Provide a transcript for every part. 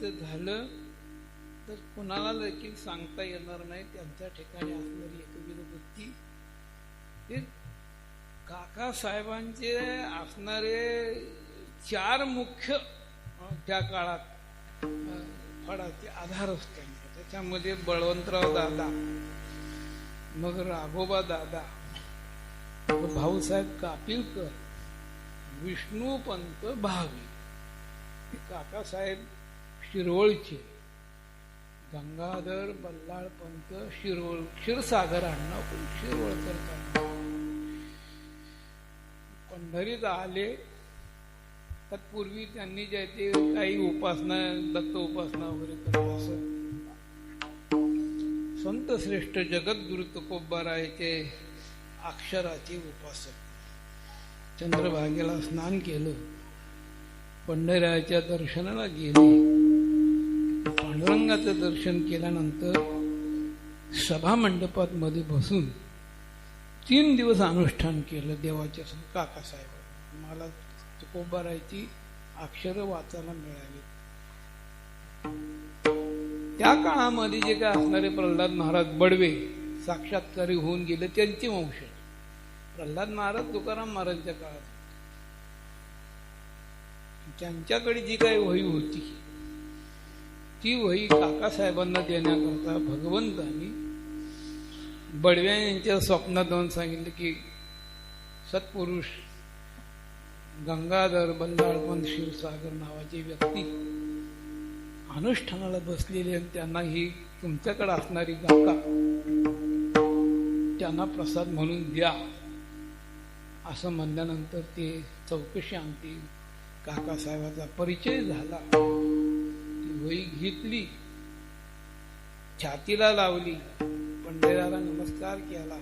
सांगायचं झालं तर कुणाला देखील सांगता येणार नाही. त्यांच्या ठिकाणी असणारी एकविध बुद्धी हे काका साहेबांचे असणारे चार मुख्य त्या काळात अं, फळाचे आधार असतात त्याच्यामध्ये बळवंतराव दादा मग राघोबा दादा मग भाऊसाहेब कापिलकर विष्णूपंत भावी. काकासाहेब शिरवळचे गंगाधर बल्लाळपंत शिरवळ क्षीरसागर अण्णा पण शिरवळकर पंढरीत आले. तत्पूर्वी त्यांनी जे ते काही उपासना दत्त उपासना वगैरे करत असत संत श्रेष्ठ जगद्गुरु तुकोबारायचे अक्षराचे उपासक. चंद्रभागेला स्नान केलं. पंढराच्या दर्शनाला गेले. पांडुरंगाचं दर्शन केल्यानंतर सभा मंडपात मध्ये बसून तीन दिवस अनुष्ठान केलं देवाच्या समोर काकासाहेब मला तुकोबारायची अक्षरं वाचायला मिळाली. त्या काळामध्ये जे काय असणारे प्रल्हाद महाराज बडवे साक्षात्कारी होऊन गेले त्यांचे वंश. प्रल्हाद महाराज तुकाराम महाराजांच्या काळात. त्यांच्याकडे जी काही वही होती ती वही काकासाहेबांना देण्याकरता भगवंतांनी बडव्या यांच्या स्वप्नात जाऊन सांगितलं की सत्पुरुष गंगाधर बल्लाळपंत शिवसागर नावाची व्यक्ती अनुष्ठानाला बसलेली आणि त्यांना ही तुमच्याकडे असणारी गाका त्यांना प्रसाद म्हणून द्या असं म्हणल्यानंतर ते चौकशी आणती काकासाहेबाचा परिचय झाला. वही घेतली छातीला लावली पंढराला नमस्कार केला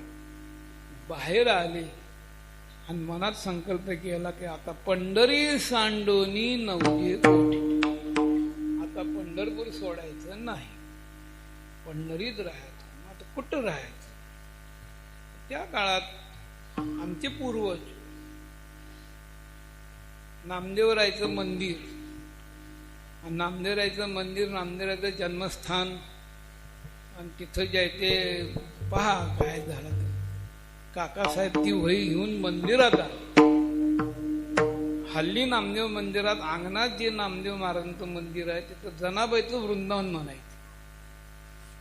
बाहेर आले आणि मनात संकल्प केला की आता पंढरी सांडोनी नवजे आता पंढरपूर सोडायचं नाही. पंढरीत राहायचं आता कुठं राहायचं? त्या काळात आमचे पूर्वज नामदेवरायचं मंदिर आणि मंदिर नामदेवरायचं जन्मस्थान. आणि तिथं जे आहे ते पहा काय झालं. ते काकासाहेब ती वही घेऊन मंदिरात हल्ली नामदेव मंदिरात अंगणात जे नामदेव महाराजांचं मंदिर आहे तिथं जनाबाईचं वृंदावन म्हणायचं.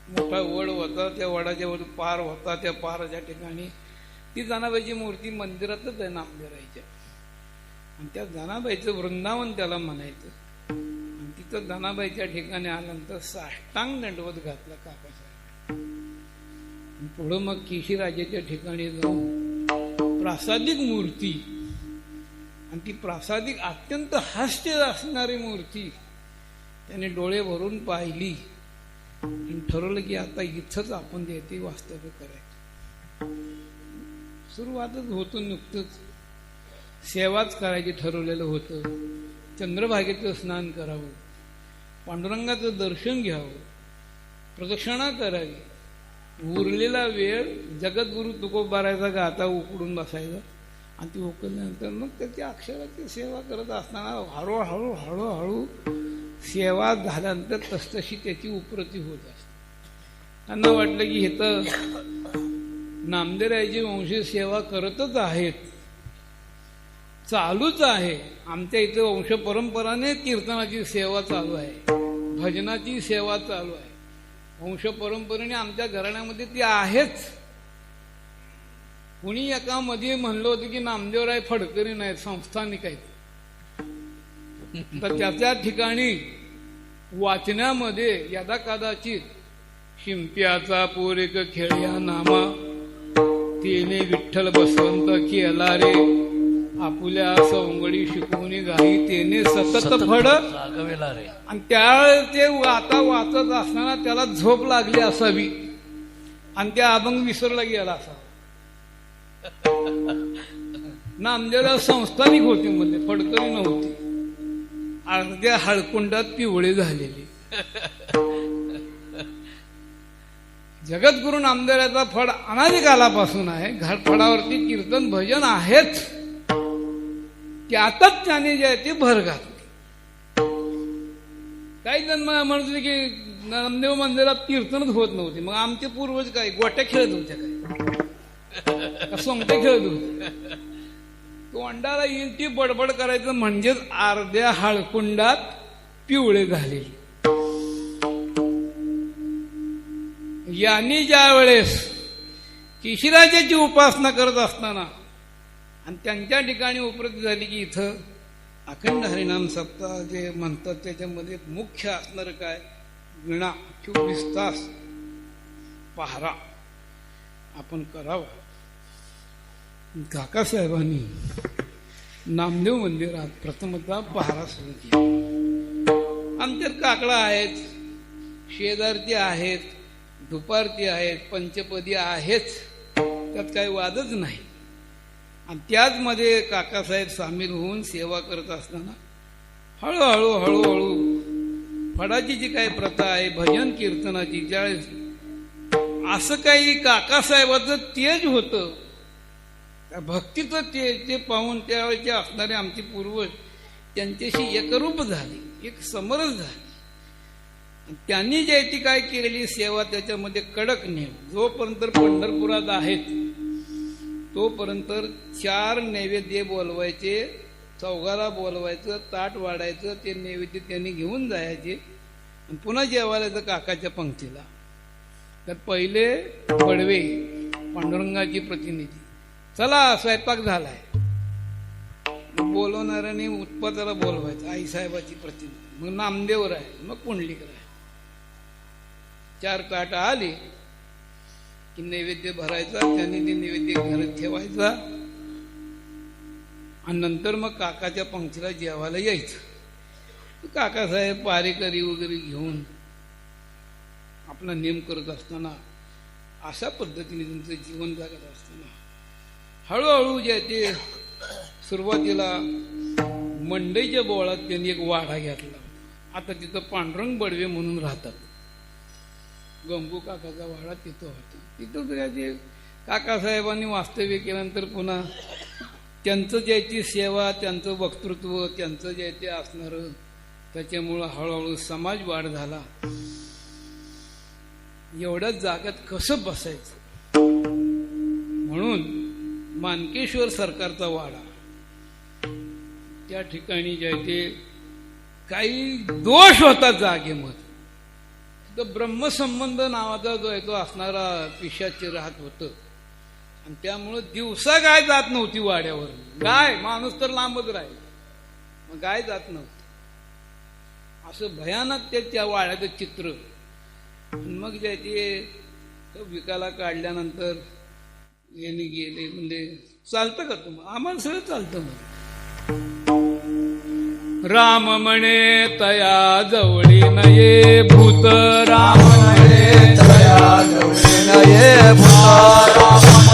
मोठा वड होता त्या वडाच्या वर पार होता त्या पाराच्या ठिकाणी. ती जनाबाईची मूर्ती मंदिरातच आहे नामदेवरायच्या आणि त्या जनाबाईचं वृंदावन त्याला म्हणायचं. तो धनाबाईच्या ठिकाणी आल्यानंतर साष्टांग दंडवत घातला काकाचा पुढं मग केशीराजाच्या ठिकाणी जाऊन प्रासादिक मूर्ती आणि ती प्रासादिक अत्यंत हास्य असणारी मूर्ती त्याने डोळे भरून पाहिली आणि ठरवलं की आता इथंच आपण ते वास्तव्य करायचं. सुरुवातच होतं नुकतंच. सेवाच करायची ठरवलेलं होतं. चंद्रभागेचं स्नान करावं. पांडुरंगाचं दर्शन घ्यावं प्रदक्षिणा करावी. उरलेला वेळ जगद्गुरु तुकोबारायचा गाता उकडून बसायचा. आणि ती उकडल्यानंतर मग त्याची अक्षराची सेवा करत असताना हळूहळू हळूहळू सेवा झाल्यानंतर तसतशी त्याची उप्रती होत असते. त्यांना वाटलं की हे तर नामदेवरायची वंशी सेवा करतच आहेत. चालूच आहे. आमच्या इथे वंश परंपराने कीर्तनाची सेवा चालू आहे. भजनाची सेवा चालू आहे. वंश परंपरेने आमच्या घराण्यामध्ये ती आहेच. कुणी एका मध्ये म्हणलं होतं की नामदेवराय फडकरी नाहीत संस्थानिक आहेत तर त्याच्या ठिकाणी वाचण्यामध्ये यदा कदाचित शिंप्याचा पोरेक खेळ्या नामा. तेने विठ्ठल बसवंत केला रे. आपुल्या सवंगडी शिकवून गाई तेने सतत फड. रागवेला रे. आणि त्या ते आता वाचत असताना त्याला झोप लागली असावी. आणि त्या अभंग विसरला गेला असावा. नामदेवराव संस्थानिक होते मध्ये फडकरी नव्हती. अर्ध्या हळकुंडात पिवळे झालेली. जगद्गुरु नामदेवराचा फड अनादी कालापासून आहे घाटफडावरती कीर्तन भजन आहेच. त्यातच त्याने जे आहे ते भर घातली काही जण मला म्हणत होते की नामदेव मंदिरात कीर्तनच होत नव्हते. मग आमचे पूर्वज काय? गोट्या खेळत होत्या काय? सोंगट्या खेळत होते? तोंडाला येईल ती बडबड करायचं म्हणजेच अर्ध्या हळकुंडात पिवळे झाले यांनी ज्या वेळेस किशिराजाची उपासना करत असताना आणि त्यांच्या ठिकाणी उपलब्ध झाली की इथं अखंड हरिनाम सप्ताह जे म्हणतात त्याच्यामध्ये मुख्य असणार काय विणा चोवीस तास पहारा. आपण करावा. काकासाहेबांनी नामदेव मंदिरात प्रथमतः पहारा सुरू केला. आमच्यात काकडा आहेत शेजारती आहेत दुपारती आहेत पंचपदी आहेच त्यात काही वादच नाही. आणि त्याचमध्ये काकासाहेब सामील होऊन सेवा करत असताना हळूहळू हळूहळू फडाची जी काही प्रथा आहे भजन कीर्तनाची ज्यावेळेस असं काही काकासाहेबाचं तेज होतं त्या भक्तीचं तेज ते पाहून त्यावेळेचे असणारे आमचे पूर्वज त्यांच्याशी एकरूप झाले एक समरस झाले. आणि त्यांनी जे ती काय केलेली सेवा त्याच्यामध्ये कडक नेम जोपर्यंत पंढरपुरात आहेत तोपर्यंत चार नैवेद्य बोलवायचे चौघाला बोलवायचं ताट वाढायचं ते नैवेद्य त्यांनी घेऊन जायचे. आणि पुन्हा जेवायला काकाच्या पंक्तीला. तर पहिले पडवे पांडुरंगाची प्रतिनिधी. चला स्वयंपाक झालाय. बोलवणाऱ्याने उत्पादाला बोलवायचं आईसाहेबाची प्रतिनिधी. मग नामदेवर आहे मग कुंडलीकर आहे चार ताट आली. की नैवेद्य भरायचा त्यांनी ते नैवेद्य घरात ठेवायचा. आणि नंतर मग काकाच्या पंक्तीला जेवायला यायचं. काकासाहेब पारेकरी वगैरे घेऊन आपला नेम करत असताना अशा पद्धतीने तुमचं जीवन जगत असताना हळूहळू जे ते सुरुवातीला मंडईच्या बोळात त्यांनी एक वाडा घेतला. आता तिथं पांडुरंग बडवे म्हणून राहतात. गंगू काकाचा वाडा तिथं होता. तिथं त्याचे काकासाहेबांनी वास्तव्य केल्यानंतर पुन्हा त्यांचं ज्याची सेवा त्यांचं वक्तृत्व त्यांचं जे ते असणारं त्याच्यामुळं हळूहळू समाज वाढ झाला. एवढ्या जागेत कसं बसायचं? म्हणून मानकेश्वर सरकारचा वाडा. त्या ठिकाणी जे ते काही दोष होता जागेमध्ये. तर ब्रह्मसंबंध नावाचा जो आहे तो असणारा पिशाचे राहत होतं. आणि त्यामुळं दिवसा गाय जात नव्हती वाड्यावर. गाय माणूस तर लांबच राहील. मग गाय जात नव्हती. असं भयानक ते त्या वाड्याचं चित्र. आणि मग त्याचे विकायला काढल्यानंतर यांनी गेले म्हणजे चालतं का तुम्हाला आम्हाला सगळं चालतं मग राम म्हणे तया जवळी नये भूत. राम म्हणे तया जवळी नये भूत. राम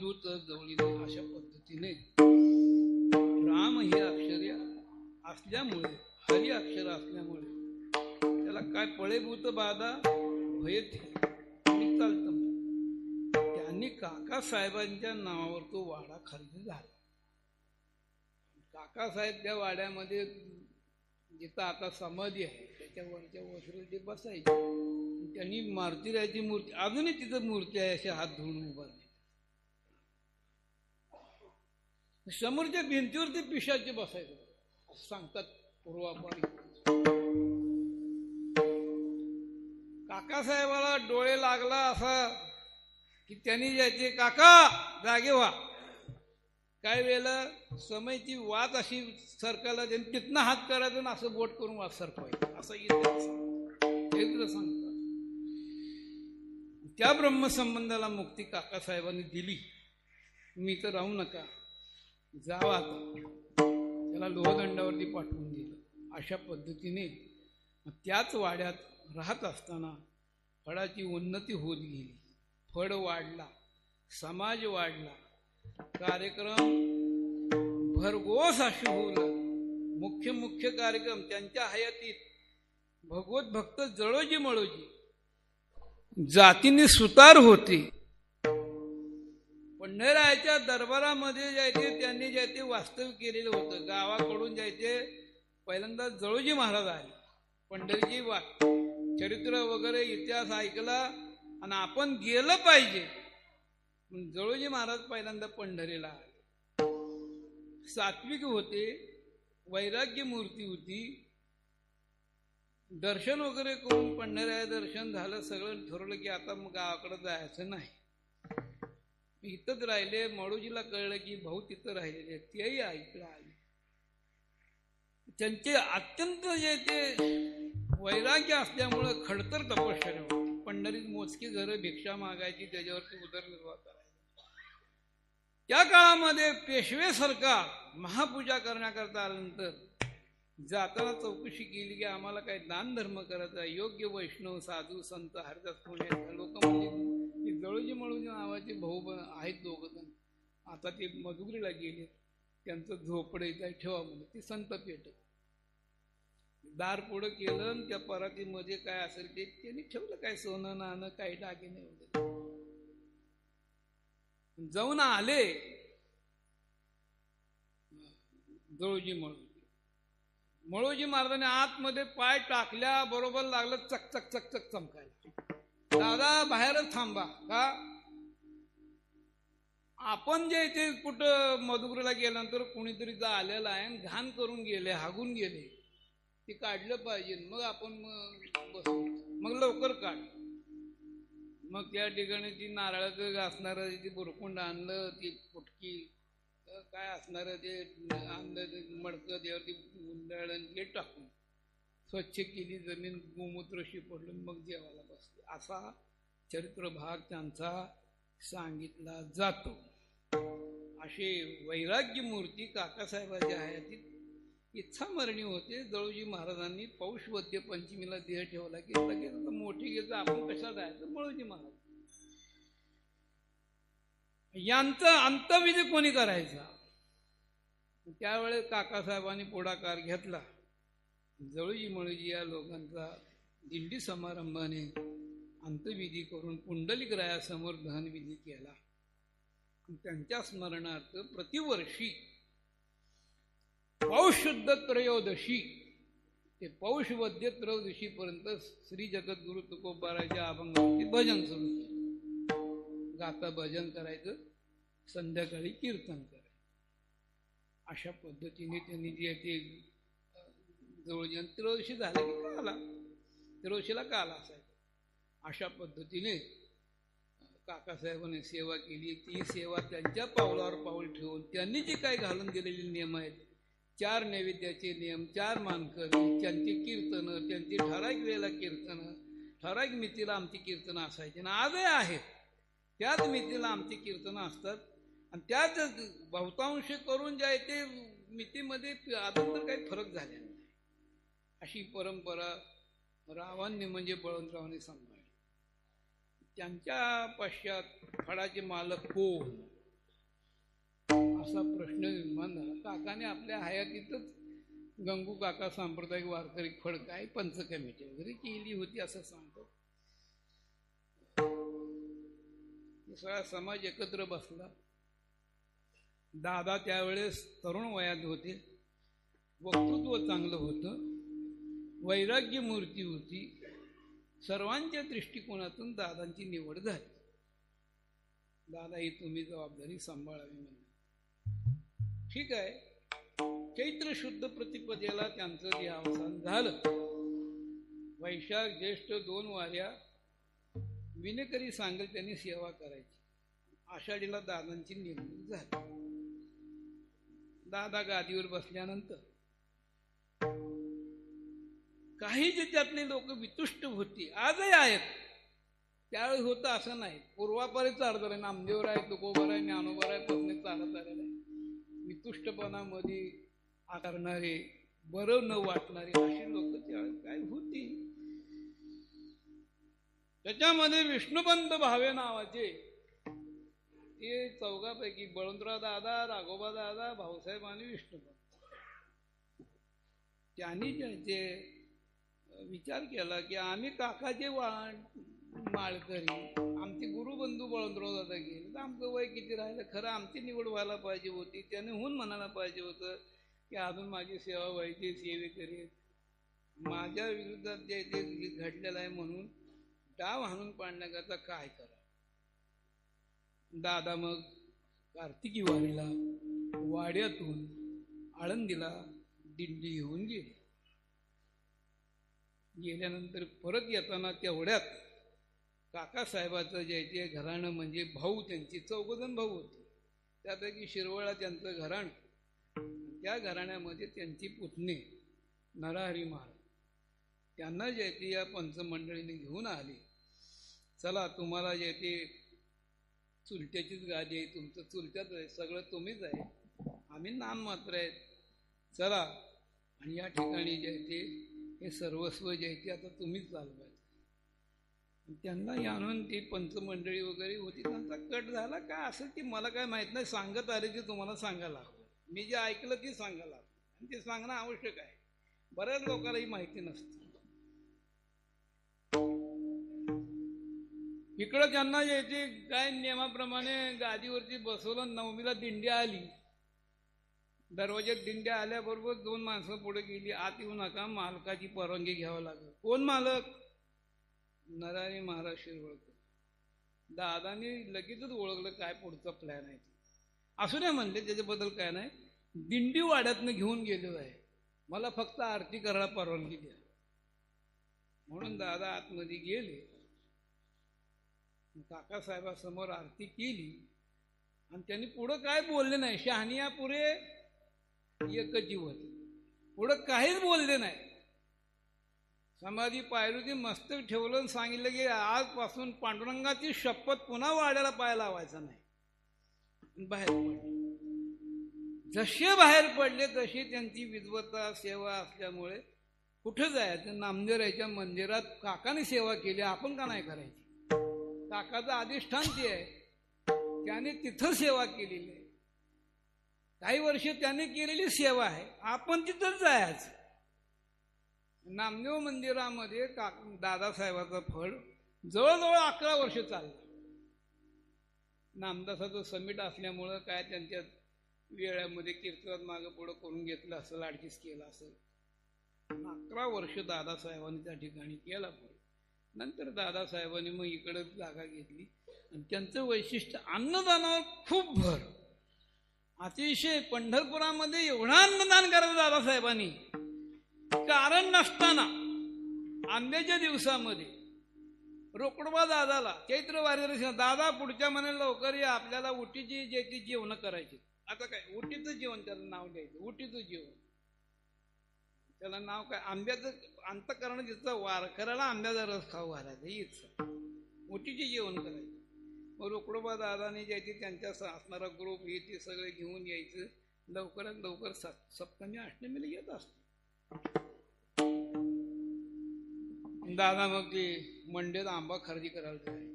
दूत जवळी अशा पद्धतीने राम हे अक्षर असल्यामुळे हरी अक्षर असल्यामुळे त्याला काय पळेभूत बाधा भयत चालतं त्यांनी काका साहेबांच्या नावावर तो वाडा खरेदी झाला. काकासाहेब त्या वाड्यामध्ये जिथं आता समाधी आहे त्याच्या वरच्या वसरे ते बसायचे. त्यांनी मारुतीरायाची मूर्ती अजूनही तिथं मूर्ती आहे अशा हात धुवून उभारली. समोरच्या भिंतीवरती पिशाचे बसायचे. असं सांगतात पूर्वापारी. काकासाहेबाला डोळे लागला असा की त्यांनी जायचे काका जागे व्हा. काय वेळेला समयची वात अशी सरकायला त्यांनी तिथनं हात करायचं ना असं बोट करून वात सरकवायचं. असं इतिहास सांगतात. त्या ब्रह्मसंबंधाला मुक्ती काकासाहेबांनी दिली. मी तर राहू नका. जावा आता त्याला लोहदंडावरती पाठवून दिलं. अशा पद्धतीने त्याच वाड्यात राहत असताना फळाची उन्नती होत गेली. फळ वाढला समाज वाढला. कार्यक्रम भरघोस असे होऊ लागले मुख्य मुख्य कार्यक्रम त्यांच्या हयातीत. भगवत भक्त जळोजी मळोजी. जातीने सुतार होते. पंढराच्या दरबारामध्ये जायचे त्यांनी जे ते वास्तव केलेलं होतं. गावाकडून जायचे. पहिल्यांदा जळोजी महाराज आहे पंढरीची वा चरित्र वगैरे इतिहास ऐकला आणि आपण गेलं पाहिजे. म्हणून जळोजी महाराज पहिल्यांदा पंढरीला आले. सात्विक होते वैराग्य मूर्ती होती. दर्शन वगैरे करून पंढऱ्या दर्शन झालं सगळं ठरवलं की आता मग गावाकडे जायचं नाही. इथंच राहिले मळूजीला कळलं की भाऊ तिथं राहिलेले तेही ऐकलं आले त्यांचे अत्यंत जे ते वैराग्य असल्यामुळं खडतर तपश्चर्या होती. पंढरीत मोजकी घरं भिक्षा मागायची त्याच्यावरती उदरनिर्वाह करायची. त्या काळामध्ये पेशवे सरकार महापूजा करण्याकरता आल्यानंतर जाताना चौकशी केली की आम्हाला काही दान धर्म करायचा योग्य वैष्णव साधू संत हरिदास कोणी लोक म्हणजे ते जळोजी मळोजी नावाचे भाऊ ब- आहेत दोघं जण आता ते मधुगरीला गेले त्यांचं झोपडे काय ठेवा म्हणून. ते संत पेट दार पुढं केलं आणि त्या परातीमध्ये काय असेल ते त्यांनी ठेवलं काय सोनं नाणं काही दागिने वगैरे. जाऊन आले. जळोजी मळोजी. मळोजी महाराजांनी आतमध्ये पाय टाकल्या बरोबर लागलं चक चक चक चक चमकायला. दादा बाहेरच थांबा. का आपण जे इथे कुठं मधुगुरीला गेल्यानंतर कुणीतरी जा आलेलं आहे आणि घाण करून गेले हागून गेले ते काढलं पाहिजे. मग आपण मग बस. मग लवकर काढ. मग त्या ठिकाणी ती नारळाचं असणारं ती बुरकुंड आणलं ती फुटकी काय असणारं ते आणलं ते मडकं त्यावरती गुंडाळ आणि ते टाकून स्वच्छ केली जमीन गोमूत्र शिपडलं मग जेवायला बसले. असा चरित्र भाग त्यांचा सांगितला जातो. असे वैराग्य मूर्ती काकासाहेबाच्या हयातीत इच्छामरणी होते. जळूजी महाराजांनी पौष वद्य पंचमीला देह ठेवला की लगेच मोठी घेतो. आपण कशा जायचं? मळूजी महाराज. यांचा अंतविधी कोणी करायचा? त्यावेळेस काकासाहेबांनी पुढाकार घेतला. जळूजी मळूजी या लोकांचा दिंडी समारंभाने अंतविधी करून पुंडलिक रायासमोर दहनविधी केला. त्यांच्या स्मरणार्थ प्रतिवर्षी पौशुद्ध त्रयोदशी ते पौष वद्य त्रयोदशी पर्यंत श्री जगद्गुरु तुकोबाराच्या अभंगावरती भजन सुरू केलं. गाता भजन करायचं संध्याकाळी कीर्तन करायचं. अशा पद्धतीने त्यांनी जे ते जवळजवळ त्रयोदशी झालं की काला त्रयोदशीला काला असायचा. अशा पद्धतीने काकासाहेबांनी सेवा केली. ती सेवा त्यांच्या पावलावर पाऊल ठेवून त्यांनी जे काय घालून दिलेले नियम आहेत चार नैवेद्याचे नियम चार मानकरी त्यांची कीर्तनं त्यांची ठराविक वेळेला कीर्तनं ठराविक मितीला आमची कीर्तनं असायची. आणि आजही आहेत. त्याच मितीला आमची कीर्तनं असतात. आणि त्याच बहुतांश करून जे आहे ते मितीमध्ये अजून तर काही फरक झालेला नाही. अशी परंपरा रावांनी म्हणजे बळवंतरावांनी सांभाळली. त्यांच्या पश्चात फळाचे मालक कोण? असा प्रश्न निर्माण झाला. काकाने आपल्या हयातीतच गंगू काका सांप्रदायिक वारकरी फळ काय? पंच कमिटी वगैरे केली होती असं सांगतो. सगळा समाज एकत्र बसला. दादा त्यावेळेस तरुण वयात होते. वक्तृत्व चांगलं होतं. वैराग्य मूर्ती होती. सर्वांच्या दृष्टिकोनातून दादांची निवड झाली. दादा ही तुम्ही जबाबदारी सांभाळावी म्हणजे ठीक आहे. चैत्र शुद्ध प्रतिपदेला त्यांचं देहावसान झालं. वैशाख ज्येष्ठ दोन वाऱ्या विनेकरी सांगेल त्यांनी सेवा करायची. आषाढीला दादांची नेमणूक झाली. दादा गादीवर बसल्यानंतर काही जे त्यातले लोक वितुष्ट होती आजही आहेत. त्यावेळी होतं असं नाही. पूर्वापारी चालत आहे. नामदेवर आहे तुकोबर आहे ज्ञानोबर आहे पत्नी चालत आलेलं आहे वितुष्टपणामध्ये आकारणारे बरं न वाटणारे अशी लोक त्यावेळी काय होती? त्याच्यामध्ये विष्णुपंत भावे नावाचे ते चौघापैकी बळवंतराव दादा राघोबा दादा भाऊसाहेब आणि विष्णुपंत. त्यांनी जे विचार केला की आम्ही काकाचे वा माळकरी आमचे गुरुबंधू बळवंतराव दादा गेले. तर आमचं वय किती राहिलं? खरं आमची निवड व्हायला पाहिजे होती. त्याने होऊन म्हणायला पाहिजे होतं की अजून माझी सेवा व्हायची सेवे करेल माझ्या विरुद्धात जे ते घडलेलं आहे म्हणून डाव हाणून पाडण्याकरता काय करा दादा मग कार्तिकी वारीला वाड्यातून आळंदीला दिंडी घेऊन गेली. गेल्यानंतर परत येताना तेवढ्यात काकासाहेबाचं जे जे घराणं म्हणजे भाऊ त्यांची चौघजण भाऊ होते. त्यापैकी शिरवळा त्यांचं घराणं. त्या घराण्यामध्ये त्यांची पुतणी नरहरी महाराज. त्यांना जे ते या पंचमंडळीने घेऊन आली. चला तुम्हाला जे ते चुलत्याचीच गादी आहे तुमचं चुलत्याच आहे सगळं तुम्हीच आहे. आम्ही नाम मात्र आहेत. चला आणि या ठिकाणी जे आहे ते हे सर्वस्व जे आहे ते आता तुम्हीच चालवायचं त्यांना जाणून आणून ती पंचमंडळी वगैरे होती त्यांचा कट झाला काय असं की मला काय माहीत नाही सांगत आले की तुम्हाला सांगायला हवं. मी जे ऐकलं ते सांगायला हवं. आणि ते सांगणं आवश्यक आहे. बऱ्याच लोकांना ही माहिती नसते. इकडं त्यांना यायची काय नियमाप्रमाणे गादीवरती बसवलं नवमीला दिंडी आली. दरवाज्यात दिंड्या आल्याबरोबर दोन माणसं पुढे गेली. आत येऊ नका मालकाची परवानगी घ्यावं लागेल. कोण मालक? नरारी महाराज शिरवळकर. दादाने लगेचच ओळखलं काय पुढचा प्लॅन आहे असू नाही म्हणले त्याच्याबद्दल काय नाही. दिंडी वाड्यातनं घेऊन गेलेलो आहे. मला फक्त आरती करायला परवानगी द्या. म्हणून दादा आतमध्ये गेले. काकासाहेबासमोर आरती केली. आणि त्यांनी पुढं काय बोलले नाही? शहानिया पुरे एक जीव होते पुढं काहीच बोलले नाही. समाधी पायरुती मस्तक ठेवलं आणि सांगितलं की आजपासून पांडुरंगाची शपथ पुन्हा वाड्याला पाय लावायचा नाही. बाहेर पडले. जसे बाहेर पडले तशी त्यांची विद्वत्ता सेवा असल्यामुळे कुठं जायचं? नामदेराच्या मंदिरात काकाने सेवा केली आपण का नाही करायची? काकाचं अधिष्ठान ते आहे त्याने तिथं सेवा केलेली काही वर्ष त्याने केलेली सेवा आहे. आपण तिथंच जायचं. नामदेव मंदिरामध्ये का दादासाहेबाचं फळ जवळजवळ अकरा वर्ष चाललं. नामदासाचं समिट असल्यामुळं काय त्यांच्या वेळामध्ये कीर्तनात मागं पुढं करून घेतलं असं लाडकीच केलं असं. अकरा वर्ष दादासाहेबांनी त्या ठिकाणी केला फळ. नंतर दादासाहेबांनी मग इकडं जागा घेतली. आणि त्यांचं वैशिष्ट्य अन्नदानावर खूप भर. अतिशय पंढरपुरामध्ये एवढा अन्नदान करायचं दादासाहेबांनी. कारण नसताना आंब्याच्या दिवसामध्ये रोकडोबा दादाला चैत्र वारी दादा पुढच्या महिन्यात लवकर या आपल्याला उटीची जे ती जेवण करायची. आता काय उटीचं जेवण त्याला नाव द्यायचं उटीचं जेवण. त्याला नाव काय आंब्याचं अंतकरण जिथं वारकऱ्याला आंब्याचा रस खाऊ घालायचा ही उटीची उटीचे जेवण करायचं. मग रोकडोबा दादाने ज्याची त्यांच्या असणारा ग्रुप हे ते सगळे घेऊन यायचं. लवकरात लवकर सप्तमी अष्टमीला येत असतो. दादा मग ते मंडेत आंबा खरेदी करायला जायचे.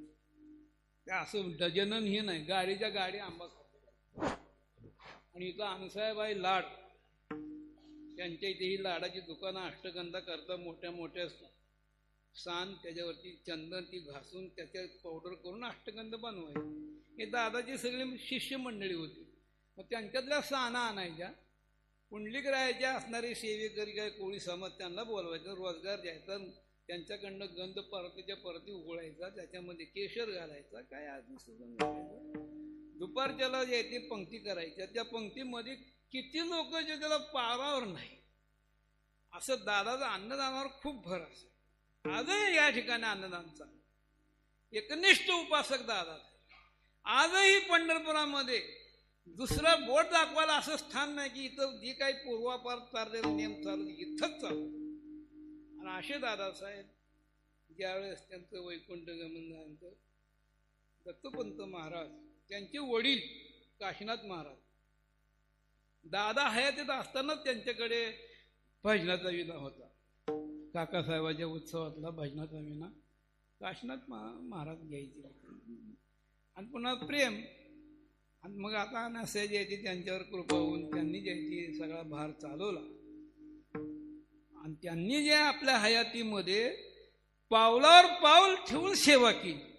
ते असं डजनन हे नाही गाडीच्या गाडी आंबा खरेदी आणि इथं अनसाहेब आहे लाड. त्यांच्या इथे ही लाडाची दुकानं अष्टगंधा करता मोठ्या मोठ्या असतात. सान त्याच्यावरती चंदन ती घासून त्याच्यात पावडर करून अष्टगंध बनवायचे. हे दादाची सगळी शिष्य मंडळी होती. मग त्यांच्यातल्या साना आणायच्या. पुंडलिक राहायच्या असणारे सेवेकरी काय कोळी समाज त्यांना बोलवायचं रोजगार द्यायचा त्यांच्याकडनं गंध परतीच्या परती उघडायचा त्याच्यामध्ये केशर घालायचा काय आधी सुगंध घालायचा. दुपारच्याला जे ते पंक्ती करायच्या. त्या पंक्तीमध्ये किती लोक जे त्याला पारावर नाही. असं दादाचं अन्नदानावर खूप भर असेल आजही या ठिकाणी अन्नदान चालू एकनिष्ठ उपासक दादा. आजही पंढरपुरामध्ये दुसरं बोट दाखवायला असं स्थान नाही की इथं जे काही पूर्वापार चाललेले नियम चालू इथंच चालू आणि असे दादासाहेब ज्यावेळेस त्यांचं वैकुंठ गमन झालं दत्तपंत महाराज त्यांचे वडील काशीनाथ महाराज दादा हयातीत असतानाच त्यांच्याकडे भजनाचा विधा होता. काकासाहेबाच्या उत्सवातला भजनाचा विना काशनाथ महा महाराज घ्यायचे. आणि पुन्हा प्रेम. आणि मग आता नसे यायची त्यांच्यावर कृपा होऊन त्यांनी ज्यायची सगळा भार चालवला. आणि त्यांनी जे आपल्या हयातीमध्ये पावलावर पाऊल ठेवून सेवा केली.